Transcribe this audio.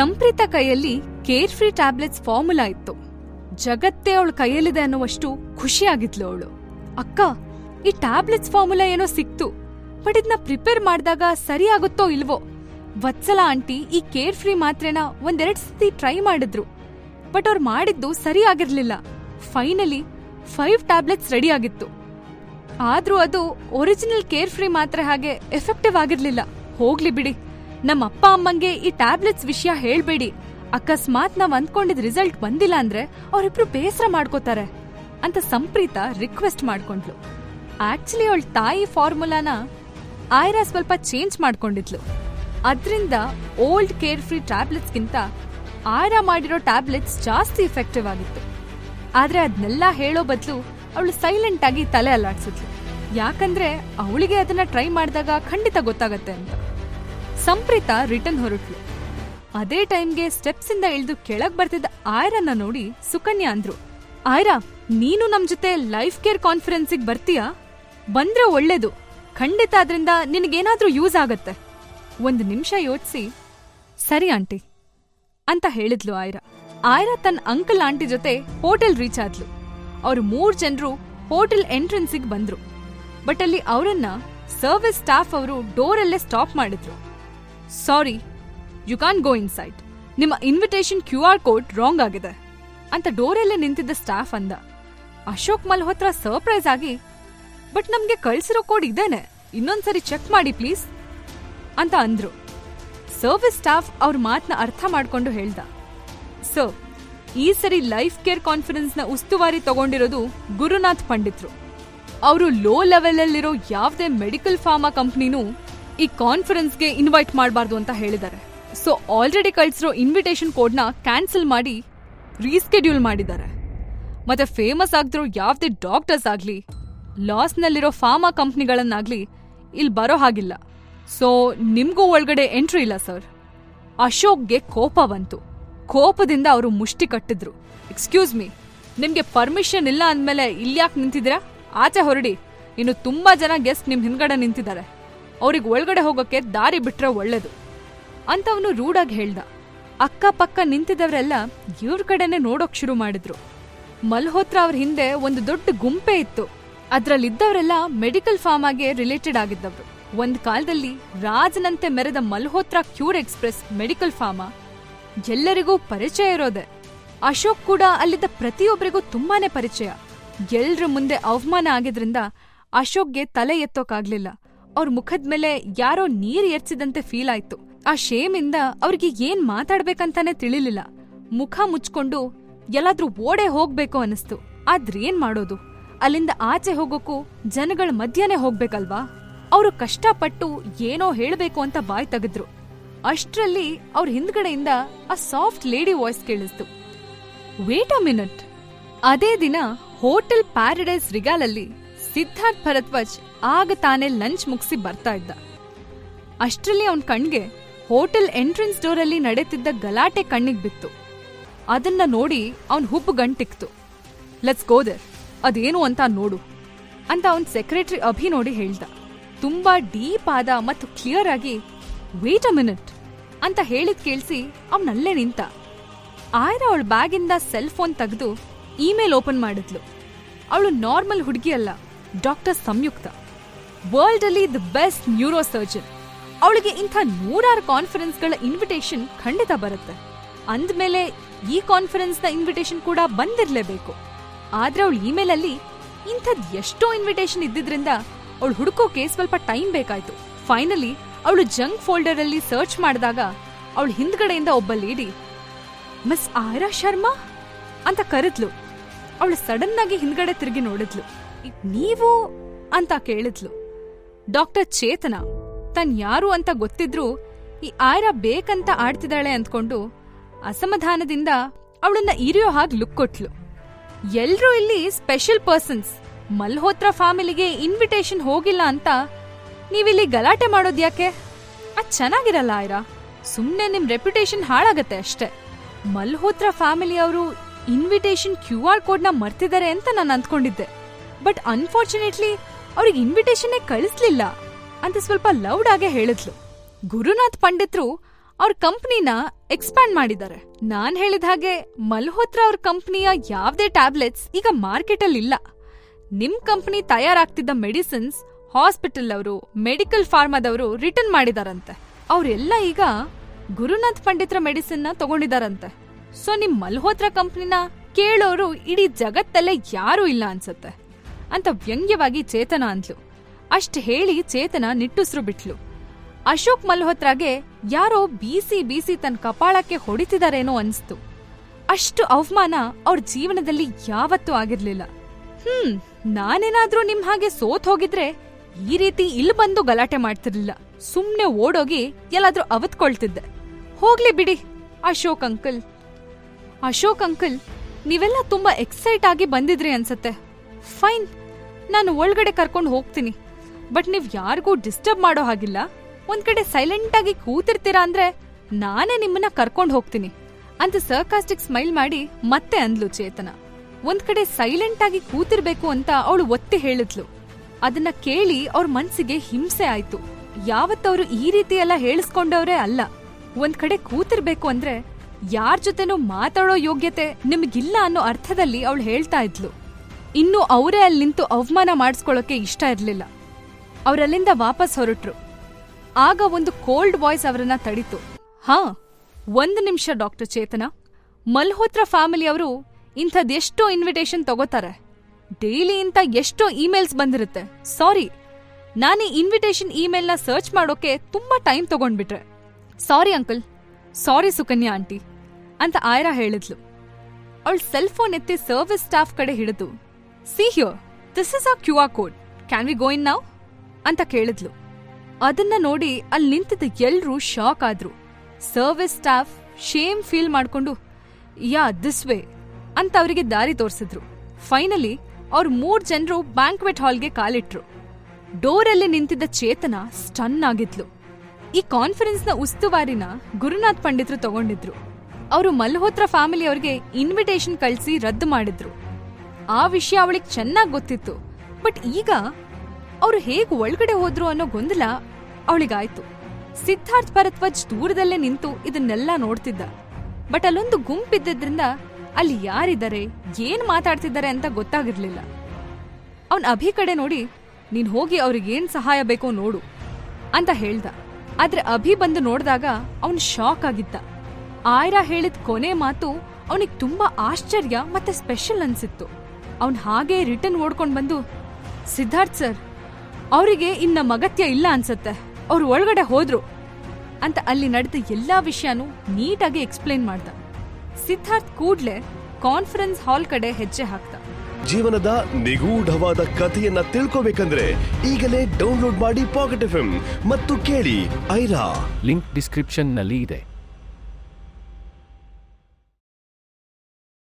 ಸಂಪ್ರೀತ ಕೈಯಲ್ಲಿ care free tablets formula ಇತ್ತು. ಜಗತ್ತೇ ಅವಳ ಕೈಯಲ್ಲಿದೆ ಅನ್ನುವಷ್ಟು ಖುಷಿಯಾಗಿದ್ಲು ಅವಳು. ಅಕ್ಕ, ಈ ಟ್ಯಾಬ್ಲೆಟ್ಸ್ ಫಾರ್ಮುಲಾ ಏನೋ ಸಿಕ್ತು. ಬಟ್ ಇದನ್ನ ಪ್ರಿಪೇರ್ ಮಾಡಿದಾಗ ಸರಿ ಆಗುತ್ತೋ ಇಲ್ವೋ? ವತ್ಸಲ ಆಂಟಿ ಈ ಕೇರ್ ಫ್ರೀ ಮಾತ್ರೆನ ಒಂದೆರಡು ಸತಿ ಟ್ರೈ ಮಾಡಿದ್ರು. ಬಟ್ ಅವ್ರು ಮಾಡಿದ್ದು ಸರಿ ಆಗಿರ್ಲಿಲ್ಲ ಫೈನಲಿ ಫೈವ್ ಟ್ಯಾಬ್ಲೆಟ್ಸ್ ರೆಡಿ ಆಗಿತ್ತು. ಆದ್ರೂ ಅದು ಒರಿಜಿನಲ್ ಕೇರ್ ಫ್ರೀ ಮಾತ್ರೆ ಹಾಗೆ ಎಫೆಕ್ಟಿವ್ ಆಗಿರ್ಲಿಲ್ಲ. ಹೋಗ್ಲಿ ಬಿಡಿ. ನಮ್ಮ ಅಪ್ಪ ಅಮ್ಮಂಗೆ ಈ ಟ್ಯಾಬ್ಲೆಟ್ಸ್ ವಿಷಯ ಹೇಳ್ಬೇಡಿ. ಅಕಸ್ಮಾತ್ ನಾವ್ ಅಂದ್ಕೊಂಡಿದ್ ರಿಸಲ್ಟ್ ಬಂದಿಲ್ಲ ಅಂದ್ರೆ ಅವರಿಬ್ರು ಬೇಸರ ಮಾಡ್ಕೋತಾರೆ ಅಂತ ಸಂಪ್ರೀತ ರಿಕ್ವೆಸ್ಟ್ ಮಾಡ್ಕೊಂಡ್ಲು. ಆಕ್ಚುಲಿ ಅವಳ ತಾಯಿ ಫಾರ್ಮುಲಾನ ಆಯ್ರಾ ಸ್ವಲ್ಪ ಚೇಂಜ್ ಮಾಡ್ಕೊಂಡಿದ್ಲು. ಅದ್ರಿಂದ ಓಲ್ಡ್ ಕೇರ್ ಫ್ರೀ ಟ್ಯಾಬ್ಲೆಟ್ಸ್ಗಿಂತ ಆಯ್ರಾ ಮಾಡಿರೋ ಟ್ಯಾಬ್ಲೆಟ್ಸ್ ಜಾಸ್ತಿ ಎಫೆಕ್ಟಿವ್ ಆಗಿತ್ತು. ಆದ್ರೆ ಅದನ್ನೆಲ್ಲ ಹೇಳೋ ಬದಲು ಅವಳು ಸೈಲೆಂಟ್ ಆಗಿ ತಲೆ ಅಲ್ಲಾಡ್ಸಿದ್ಲು. ಯಾಕಂದ್ರೆ ಅವಳಿಗೆ ಅದನ್ನ ಟ್ರೈ ಮಾಡಿದಾಗ ಖಂಡಿತ ಗೊತ್ತಾಗತ್ತೆ ಅಂತ. ಸಂಪ್ರೀತ ರಿಟರ್ನ್ ಹೊರಟ್ಲು. ಅದೇ ಟೈಮ್ಗೆ ಸ್ಟೆಪ್ಸ್ ಇಂದ ಇಳಿದು ಕೆಳಗ್ ಬರ್ತಿದ್ದ ಆಯ್ರನ್ನ ನೋಡಿ ಸುಕನ್ಯಾ ಅಂದ್ರು. ಆಯ್ರಾ, ನೀನು ನಮ್ ಜೊತೆ ಲೈಫ್ ಕೇರ್ ಕಾನ್ಫರೆನ್ಸಿಗೆ ಬರ್ತೀಯಾ? ಬಂದ್ರೆ ಒಳ್ಳೇದು. ಖಂಡಿತ ಅದ್ರಿಂದ ನಿನಗೇನಾದ್ರೂ ಯೂಸ್ ಆಗತ್ತೆ. ಒಂದು ನಿಮಿಷ ಯೋಚಿಸಿ. ಸರಿ ಆಂಟಿ, ಅಂತ ಹೇಳಿದ್ಲು ಆಯ್ರಾ. ಆಯ್ರಾ ತನ್ನ ಅಂಕಲ್ ಆಂಟಿ ಜೊತೆ ಹೋಟೆಲ್ ರೀಚ್ ಆದ್ಲು. ಅವ್ರು ಮೂರ್ ಜನರು ಹೋಟೆಲ್ ಎಂಟ್ರೆನ್ಸಿಗೆ ಬಂದ್ರು. ಬಟ್ ಅಲ್ಲಿ ಅವರನ್ನ ಸರ್ವಿಸ್ ಸ್ಟಾಫ್ ಅವರು ಡೋರಲ್ಲೇ ಸ್ಟಾಪ್ ಮಾಡಿದ್ರು. Sorry you can go inside ನಿಮ್ಮ invitation Q R code wrong ಆಗಿದೆ. ಅಂತ ಡೋರಲ್ಲೇ ನಿಂತಿದ್ದ ಸ್ಟಾಫ್ ಅಂದ. ಅಶೋಕ್ ಮಲ್ಹೋತ್ರ ಸರ್ಪ್ರೈಸ್ ಆಗಿ, ಬಟ್ ನಮಗೆ ಕಳ್ಸಿರೋ ಕೋಡ್ ಇದೇನೆ. ಇನ್ನೊಂದ್ಸರಿ ಚೆಕ್ ಮಾಡಿ ಪ್ಲೀಸ್ ಅಂತ ಅಂದ್ರು. ಸರ್ವಿಸ್ ಸ್ಟಾಫ್ ಅವ್ರ ಮಾತನ್ನ ಅರ್ಥ ಮಾಡ್ಕೊಂಡು ಹೇಳ್ದ. ಸರ್ ಈ ಸರಿ ಲೈಫ್ ಕೇರ್ ಕಾನ್ಫರೆನ್ಸ್ನ ಉಸ್ತುವಾರಿ ತಗೊಂಡಿರೋದು ಗುರುನಾಥ್ ಪಂಡಿತ್ರು. ಅವರು ಲೋ ಲೆವೆಲ್ ಅಲ್ಲಿರೋ ಯಾವುದೇ ಮೆಡಿಕಲ್ ಫಾರ್ಮಾ ಕಂಪ್ನಿನೂ ಈ ಕಾನ್ಫರೆನ್ಸ್ಗೆ ಇನ್ವೈಟ್ ಮಾಡಬಾರ್ದು ಅಂತ ಹೇಳಿದ್ದಾರೆ. ಸೊ ಆಲ್ರೆಡಿ ಕಳಿಸಿರೋ ಇನ್ವಿಟೇಷನ್ ಕೋಡ್ನ ಕ್ಯಾನ್ಸಲ್ ಮಾಡಿ ರೀಸ್ಕೆಡ್ಯೂಲ್ ಮಾಡಿದ್ದಾರೆ. ಮತ್ತೆ ಫೇಮಸ್ ಆಗ್ದಿರೋ ಯಾವುದೇ ಡಾಕ್ಟರ್ಸ್ ಆಗಲಿ ಲಾಸ್ನಲ್ಲಿರೋ ಫಾರ್ಮಾ ಕಂಪ್ನಿಗಳನ್ನಾಗಲಿ ಇಲ್ಲಿ ಬರೋ ಹಾಗಿಲ್ಲ. ಸೊ ನಿಮಗೂ ಒಳಗಡೆ ಎಂಟ್ರಿ ಇಲ್ಲ ಸರ್ ಅಶೋಕ್ಗೆ ಕೋಪ ಬಂತು. ಕೋಪದಿಂದ ಅವರು ಮುಷ್ಟಿ ಕಟ್ಟಿದ್ರು. ಎಕ್ಸ್ಕ್ಯೂಸ್ ಮೀ ನಿಮಗೆ ಪರ್ಮಿಷನ್ ಇಲ್ಲ ಅಂದಮೇಲೆ ಇಲ್ಲಿ ಯಾಕೆ ನಿಂತಿದ್ದೀರಾ? ಆಚೆ ಹೊರಡಿ, ಇನ್ನು ತುಂಬ ಜನ ಗೆಸ್ಟ್ ನಿಮ್ಮ ಹಿಂದ್ಗಡೆ ನಿಂತಿದ್ದಾರೆ. ಅವ್ರಿಗೆ ಒಳಗಡೆ ಹೋಗೋಕೆ ದಾರಿ ಬಿಟ್ರೆ ಒಳ್ಳೇದು ಅಂತ ಅವನು ರೂಢಾಗಿ ಹೇಳ್ದ. ಅಕ್ಕಪಕ್ಕ ನಿಂತಿದ್ದವರೆಲ್ಲ ಇವ್ರ ಕಡೆನೆ ನೋಡೋಕ್ ಶುರು ಮಾಡಿದ್ರು. ಮಲ್ಹೋತ್ರ ಅವ್ರ ಹಿಂದೆ ಒಂದು ದೊಡ್ಡ ಗುಂಪೆ ಇತ್ತು. ಅದ್ರಲ್ಲಿದ್ದವರೆಲ್ಲ ಮೆಡಿಕಲ್ ಫಾರ್ಮಾಗೆ ರಿಲೇಟೆಡ್ ಆಗಿದ್ದವರು. ಒಂದ್ ಕಾಲದಲ್ಲಿ ರಾಜನಂತೆ ಮೆರೆದ Malhotra cure express medical pharma. ಎಲ್ಲರಿಗೂ ಪರಿಚಯ ಇರೋದೆ. ಅಶೋಕ್ ಕೂಡ ಅಲ್ಲಿದ್ದ ಪ್ರತಿಯೊಬ್ಬರಿಗೂ ತುಂಬಾನೇ ಪರಿಚಯ. ಎಲ್ರ ಮುಂದೆ ಅವಮಾನ ಆಗಿದ್ರಿಂದ ಅಶೋಕ್ಗೆ ತಲೆ ಎತ್ತೋಕಾಗ್ಲಿಲ್ಲ. ಅವ್ರ ಮುಖದ ಮೇಲೆ ಯಾರೋ ನೀರ್ ಎರ್ಚಿದಂತೆ ಫೀಲ್ ಆಯ್ತು. ಆ ಶೇಮಿಂದ ಅವ್ರಿಗೆ ಏನ್ ಮಾತಾಡ್ಬೇಕಂತಾನೆ ತಿಳಿಲಿಲ್ಲ. ಮುಖ ಮುಚ್ಕೊಂಡು ಎಲ್ಲಾದ್ರೂ ಓಡೆ ಹೋಗ್ಬೇಕು ಅನಿಸ್ತು ಆದ್ರೇನ್ ಮಾಡೋದು? ಅಲ್ಲಿಂದ ಆಚೆ ಹೋಗೋಕು ಜನಗಳ ಮಧ್ಯನೇ ಹೋಗ್ಬೇಕಲ್ವಾ? ಅವರು ಕಷ್ಟಪಟ್ಟು ಏನೋ ಹೇಳ್ಬೇಕು ಅಂತ ಬಾಯ್ ತೆಗೆದ್ರು. ಅಷ್ಟ್ರಲ್ಲಿ ಅವ್ರ ಹಿಂದ್ಗಡೆಯಿಂದ ಆ ಸಾಫ್ಟ್ ಲೇಡಿ ವಾಯ್ಸ್ ಕೇಳಿಸ್ತು. ವೇಟ್ ಅ ಮಿನಟ್ ಅದೇ ದಿನ ಹೋಟೆಲ್ ಪ್ಯಾರಡೈಸ್ ರಿಗಾಲಲ್ಲಿ ಸಿದ್ಧಾರ್ಥ್ ಭರದ್ವಾಜ್ ಆಗ ತಾನೇ ಲಂಚ್ ಮುಗಿಸಿ ಬರ್ತಾ ಇದ್ದ. ಅಷ್ಟರಲ್ಲಿ ಅವನ್ ಕಣ್ಗೆ ಹೋಟೆಲ್ ಎಂಟ್ರೆನ್ಸ್ ಡೋರಲ್ಲಿ ನಡೆತಿದ್ದ ಗಲಾಟೆ ಕಣ್ಣಿಗೆ ಬಿತ್ತು. ಅದನ್ನ ನೋಡಿ ಅವನ್ ಹುಬ್ಬು ಗಂಟಿಕ್ತು ಲೆಟ್ಸ್ ಗೋದರ್ ಅದೇನು ಅಂತ ನೋಡು ಅಂತ ಅವನ್ ಸೆಕ್ರೆಟರಿ ಅಭಿ ನೋಡಿ ಹೇಳ್ದ. ತುಂಬಾ ಡೀಪ್ ಆದ ಮತ್ತು ಕ್ಲಿಯರ್ ಆಗಿ ವೇಟ್ ಅ ಮಿನಿಟ್ ಅಂತ ಹೇಳಿದ್ ಕೇಳಿಸಿ ಅವನಲ್ಲೇ ನಿಂತ. ಆಯ್ರ ಅವಳ ಬ್ಯಾಗಿಂದ ಸೆಲ್ ಫೋನ್ ತೆಗೆದು ಇಮೇಲ್ ಓಪನ್ ಮಾಡಿದ್ಲು. ಅವಳು ನಾರ್ಮಲ್ ಹುಡುಗಿ ಅಲ್ಲ. ಡಾಕ್ಟರ್ ಸಂಯುಕ್ತ. ವರ್ಲ್ಡ್ ಅಲ್ಲಿ ದ ಬೆಸ್ಟ್ ನ್ಯೂರೋ ಸರ್ಜನ್ ಅವಳಿಗೆ ಇಂಥ ನೂರಾರು ಕಾನ್ಫರೆನ್ಸ್ಗಳ ಇನ್ವಿಟೇಷನ್ ಖಂಡಿತ ಬರುತ್ತೆ. ಅಂದ್ಮೇಲೆ ಈ ಕಾನ್ಫರೆನ್ಸ್ನ ಇನ್ವಿಟೇಷನ್ ಕೂಡ ಬಂದಿರಲೇಬೇಕು. ಆದ್ರೆ ಅವಳು ಇಮೇಲ್ ಅಲ್ಲಿ ಇಂಥದ್ ಎಷ್ಟೋ ಇನ್ವಿಟೇಷನ್ ಇದ್ದಿದ್ರಿಂದ ಅವಳು ಹುಡುಕೋಕೆ ಸ್ವಲ್ಪ ಟೈಮ್ ಬೇಕಾಯ್ತು. ಫೈನಲಿ ಅವಳು ಜಂಕ್ ಫೋಲ್ಡರ್ ಅಲ್ಲಿ ಸರ್ಚ್ ಮಾಡಿದಾಗ ಅವಳು ಹಿಂದ್ಗಡೆಯಿಂದ ಒಬ್ಬ ಲೇಡಿ, ಮಿಸ್ ಆಯ್ರಾ ಶರ್ಮಾ? ಅಂತ ಕರೆದ್ಲು. ಅವಳು ಸಡನ್ ಆಗಿ ಹಿಂದ್ಗಡೆ ತಿರುಗಿ ನೋಡಿದ್ಲು. ನೀವು ಅಂತ ಕೇಳಿದ್ಲು. ಡಾಕ್ಟರ್ ಚೇತನ ತನ್ ಯಾರು ಅಂತ ಗೊತ್ತಿದ್ರು ಈ ಆಯ್ರಾ ಬೇಕಂತ ಆಡ್ತಿದ್ದಾಳೆ ಅಂದ್ಕೊಂಡು ಅಸಮಾಧಾನದಿಂದ ಅವಳನ್ನ ಇರಿಯೋ ಹಾಗೆ ಲುಕ್ ಕೊಟ್ಲು. ಎಲ್ರೂ ಇಲ್ಲಿ ಸ್ಪೆಷಲ್ ಪರ್ಸನ್ಸ್ ಮಲ್ಹೋತ್ರ ಫ್ಯಾಮಿಲಿಗೆ ಇನ್ವಿಟೇಷನ್ ಹೋಗಿಲ್ಲ ಅಂತ ನೀವಿಲ್ಲಿ ಗಲಾಟೆ ಮಾಡೋದ್ಯಾಕೆ ಅದ್ ಚೆನ್ನಾಗಿರಲ್ಲ ಆಯ್ರಾ. ಸುಮ್ಮನೆ ನಿಮ್ ರೆಪ್ಯುಟೇಷನ್ ಹಾಳಾಗತ್ತೆ ಅಷ್ಟೇ. ಮಲ್ಹೋತ್ರ ಫ್ಯಾಮಿಲಿ ಅವರು ಇನ್ವಿಟೇಷನ್ ಕ್ಯೂ ಆರ್ ಕೋಡ್ನ ಮರ್ತಿದ್ದಾರೆ ಅಂತ ನಾನು ಅಂದ್ಕೊಂಡಿದ್ದೆ. ಬಟ್ ಅನ್ಫಾರ್ಚುನೇಟ್ಲಿ ಅವ್ರಿಗೆ ಇನ್ವಿಟೇಷನ್ನೇ ಕಳಿಸ್ಲಿಲ್ಲ. ಅಂತ ಸ್ವಲ್ಪ ಲೌಡ್ ಆಗೇ ಹೇಳಿದ್ಲು. ಗುರುನಾಥ್ ಪಂಡಿತ್ರು ಅವ್ರ ಕಂಪ್ನಿನ ಎಕ್ಸ್ಪ್ಯಾಂಡ್ ಮಾಡಿದ್ದಾರೆ. ನಾನ್ ಹೇಳಿದ ಹಾಗೆ ಮಲ್ಹೋತ್ರ ಅವ್ರ ಕಂಪ್ನಿಯ ಯಾವ್ದೇ ಟ್ಯಾಬ್ಲೆಟ್ಸ್ ಈಗ ಮಾರ್ಕೆಟ್ ಅಲ್ಲಿ ಇಲ್ಲ. ನಿಮ್ ಕಂಪ್ನಿ ತಯಾರಾಗ್ತಿದ್ದ ಮೆಡಿಸಿನ್ಸ್ ಹಾಸ್ಪಿಟಲ್ ಅವರು ಮೆಡಿಕಲ್ ಫಾರ್ಮಾದವರು ರಿಟರ್ನ್ ಮಾಡಿದಾರಂತೆ. ಅವ್ರೆಲ್ಲ ಈಗ ಗುರುನಾಥ್ ಪಂಡಿತ್ರ ಮೆಡಿಸಿನ್ನ ತಗೊಂಡಿದಾರಂತೆ. ಸೊ ನಿಮ್ ಮಲ್ಹೋತ್ರ ಕಂಪ್ನಿನ ಕೇಳೋರು ಇಡೀ ಜಗತ್ತಲ್ಲೇ ಯಾರೂ ಇಲ್ಲ ಅನ್ಸತ್ತೆ. ಅಂತ ವ್ಯಂಗ್ಯವಾಗಿ ಚೇತನ ಅಂದ್ಲು. ಅಷ್ಟ್ ಹೇಳಿ ಚೇತನ ನಿಟ್ಟುಸ್ರು ಬಿಟ್ಲು. ಅಶೋಕ್ ಮಲ್ಹೋತ್ರಾಗೆ ಯಾರೋ ಬೀಸಿ ಬೀಸಿ ತನ್ನ ಕಪಾಳಕ್ಕೆ ಹೊಡಿತಿದಾರೇನೋ ಅನ್ಸ್ತು. ಅಷ್ಟು ಅವಮಾನ ಅವ್ರ ಜೀವನದಲ್ಲಿ ಯಾವತ್ತೂ ಆಗಿರ್ಲಿಲ್ಲ. ಹ್ಮ್, ನಾನೇನಾದ್ರೂ ನಿಮ್ ಹಾಗೆ ಸೋತ್ ಹೋಗಿದ್ರೆ ಈ ರೀತಿ ಇಲ್ಲಿ ಬಂದು ಗಲಾಟೆ ಮಾಡ್ತಿರ್ಲಿಲ್ಲ. ಸುಮ್ನೆ ಓಡೋಗಿ ಎಲ್ಲಾದ್ರೂ ಅವತ್ಕೊಳ್ತಿದ್ದೆ. ಹೋಗ್ಲಿ ಬಿಡಿ, ಅಶೋಕ್ ಅಂಕಲ್. ಅಶೋಕ್ ಅಂಕಲ್, ನೀವೆಲ್ಲ ತುಂಬಾ ಎಕ್ಸೈಟ್ ಆಗಿ ಬಂದಿದ್ರಿ ಅನ್ಸತ್ತೆ. ಫೈನ್ ನಾನು ಒಳಗಡೆ ಕರ್ಕೊಂಡು ಹೋಗ್ತೀನಿ. ಬಟ್ ನೀವ್ ಯಾರಿಗೂ ಡಿಸ್ಟರ್ಬ್ ಮಾಡೋ ಹಾಗಿಲ್ಲ. ಒಂದ್ ಕಡೆ ಸೈಲೆಂಟ್ ಆಗಿ ಕೂತಿರ್ತೀರಾ ಅಂದ್ರೆ ನಾನೇ ನಿಮ್ಮನ್ನ ಕರ್ಕೊಂಡು ಹೋಗ್ತೀನಿ ಅಂತ ಸರ್ಕಾಸ್ಟಿಕ್ ಸ್ಮೈಲ್ ಮಾಡಿ ಮತ್ತೆ ಅಂದ್ಲು ಚೇತನ. ಒಂದ್ ಕಡೆ ಸೈಲೆಂಟ್ ಆಗಿ ಕೂತಿರ್ಬೇಕು ಅಂತ ಅವಳು ಒತ್ತಿ ಹೇಳಿದ್ಲು. ಅದನ್ನ ಕೇಳಿ ಅವ್ರ ಮನ್ಸಿಗೆ ಹಿಂಸೆ ಆಯ್ತು. ಯಾವತ್ತವ್ರು ಈ ರೀತಿ ಎಲ್ಲ ಹೇಳಿಸ್ಕೊಂಡವ್ರೇ ಅಲ್ಲ. ಒಂದ್ ಕಡೆ ಕೂತಿರ್ಬೇಕು ಅಂದ್ರೆ ಯಾರ್ ಜೊತೆನೂ ಮಾತಾಡೋ ಯೋಗ್ಯತೆ ನಿಮ್ಗಿಲ್ಲ ಅನ್ನೋ ಅರ್ಥದಲ್ಲಿ ಅವಳು ಹೇಳ್ತಾ ಇದ್ಲು. ಇನ್ನು ಅವರೇ ಅಲ್ಲಿ ನಿಂತು ಅವಮಾನ ಮಾಡಿಸ್ಕೊಳ್ಳೋಕೆ ಇಷ್ಟ ಇರಲಿಲ್ಲ. ಅವರಲ್ಲಿಂದ ವಾಪಸ್ ಹೊರಟ್ರು. ಆಗ ಒಂದು ಕೋಲ್ಡ್ ವಾಯ್ಸ್ ಅವರನ್ನ ತಡಿತು. ಹಾ, ಒಂದು ನಿಮಿಷ ಡಾಕ್ಟರ್ ಚೇತನ. ಮಲ್ಹೋತ್ರ ಫ್ಯಾಮಿಲಿಯವರು ಇಂಥದ್ದೆಷ್ಟೋ ಇನ್ವಿಟೇಷನ್ ತಗೋತಾರೆ. ಡೈಲಿ ಇಂಥ ಎಷ್ಟೋ ಇಮೇಲ್ಸ್ ಬಂದಿರುತ್ತೆ. ಸಾರಿ, ನಾನು ಈ ಇನ್ವಿಟೇಷನ್ ಇಮೇಲ್ನ ಸರ್ಚ್ ಮಾಡೋಕೆ ತುಂಬಾ time ತಗೊಂಡ್ಬಿಟ್ರೆ. Sorry uncle, sorry Sukanya aunty, ಅಂತ ಆಯ್ರಾ ಹೇಳಿದ್ಲು. ಅವಳು ಸೆಲ್ಫೋನ್ ಎತ್ತಿ ಸರ್ವಿಸ್ ಸ್ಟಾಫ್ ಕಡೆ ಹಿಡಿದು see here this is a Q R code can we go in now ಅಂತ ಕೇಳಿದ್ಲು. ಅದನ್ನ ನೋಡಿ ಅಲ್ಲಿ ನಿಂತಿದ್ದ ಎಲ್ರೂ ಶಾಕ್ ಆದ್ರು. ಸರ್ವಿಸ್ ಸ್ಟಾಫ್ ಶೇಮ್ ಫೀಲ್ ಮಾಡ್ಕೊಂಡು ಯಾ ದಿಸ್ ವೇ ಅಂತ ಅವರಿಗೆ ದಾರಿ ತೋರಿಸಿದ್ರು. ಫೈನಲಿ ಅವ್ರ ಮೂರ್ ಜನರು ಬ್ಯಾಂಕ್ವೆಟ್ ಹಾಲ್ಗೆ ಕಾಲಿಟ್ರು. ಡೋರಲ್ಲಿ ನಿಂತಿದ್ದ ಚೇತನ ಸ್ಟನ್ ಆಗಿದ್ಲು. ಈ ಕಾನ್ಫರೆನ್ಸ್ನ ಉಸ್ತುವಾರಿನ ಗುರುನಾಥ್ ಪಂಡಿತ್ರು ತಗೊಂಡಿದ್ರು. ಅವರು ಮಲ್ಹೋತ್ರ ಫ್ಯಾಮಿಲಿ ಅವ್ರಿಗೆ ಇನ್ವಿಟೇಷನ್ ಕಳಿಸಿ ರದ್ದು ಮಾಡಿದ್ರು. ಆ ವಿಷಯ ಅವಳಿಗೆ ಚೆನ್ನಾಗಿ ಗೊತ್ತಿತ್ತು. ಬಟ್ ಈಗ ಅವರು ಹೇಗೆ ಒಳಗಡೆ ಹೋದ್ರು ಅನ್ನೋ ಗೊಂದಲ ಅವಳಿಗಾಯ್ತು. ಸಿದ್ಧಾರ್ಥ್ ಭರತ್ವಜ್ ದೂರದಲ್ಲೇ ನಿಂತು ಇದನ್ನೆಲ್ಲ ನೋಡ್ತಿದ್ದ. ಬಟ್ ಅಲ್ಲೊಂದು ಗುಂಪಿದ್ದರಿಂದ ಅಲ್ಲಿ ಯಾರಿದ್ದಾರೆ, ಏನ್ ಮಾತಾಡ್ತಿದ್ದಾರೆ ಅಂತ ಗೊತ್ತಾಗಿರ್ಲಿಲ್ಲ. ಅವನ್ ಅಭಿ ಕಡೆ ನೋಡಿ, ನೀನ್ ಹೋಗಿ ಅವ್ರಿಗೇನ್ ಸಹಾಯ ಬೇಕೋ ನೋಡು ಅಂತ ಹೇಳ್ದ. ಆದ್ರೆ ಅಭಿ ಬಂದು ನೋಡಿದಾಗ ಅವನ್ ಶಾಕ್ ಆಗಿದ್ದ. ಆಯ್ರಾ ಹೇಳಿದ ಕೊನೆ ಮಾತು ಅವನಿಗೆ ತುಂಬಾ ಆಶ್ಚರ್ಯ ಮತ್ತೆ ಸ್ಪೆಷಲ್ ಅನ್ಸಿತ್ತು. ಅವನ್ ಹಾಗೆ ರಿಟರ್ನ್ ಓಡ್ಕೊಂಡ್ ಬಂದು ಸಿದ್ಧಾರ್ಥ್ ಸರ್ ಅವರಿಗೆ ಇನ್ನ ಮಗತ್ಯ ಇಲ್ಲ ಅನ್ಸತ್ತೆ. ಅವ್ರು ಒಳಗಡೆ ಹೋದ್ರು. ಅಂತ ಅಲ್ಲಿ ನಡೆದ ಎಲ್ಲಾ ವಿಷಯನೂ ನೀಟಾಗಿ ಎಕ್ಸ್ಪ್ಲೇನ್ ಮಾಡ್ದ. ಸಿದ್ಧಾರ್ಥ್ ಕೂಡ್ಲೆ ಕಾನ್ಫರೆನ್ಸ್ ಹಾಲ್ ಕಡೆ ಹೆಜ್ಜೆ ಹಾಕ್ದ. ಜೀವನದ ನಿಗೂಢವಾದ ಕಥೆಯನ್ನ ತಿಳ್ಕೋಬೇಕಂದ್ರೆ ಈಗಲೇ ಡೌನ್ಲೋಡ್ ಮಾಡಿ ಪಾಕೆಟ್ ಎಫ್ ಮತ್ತು ಕೇಳಿ ಐರಾ. ಲಿಂಕ್ ಡಿಸ್ಕ್ರಿಪ್ಷನ್ನಲ್ಲಿ ಇದೆ.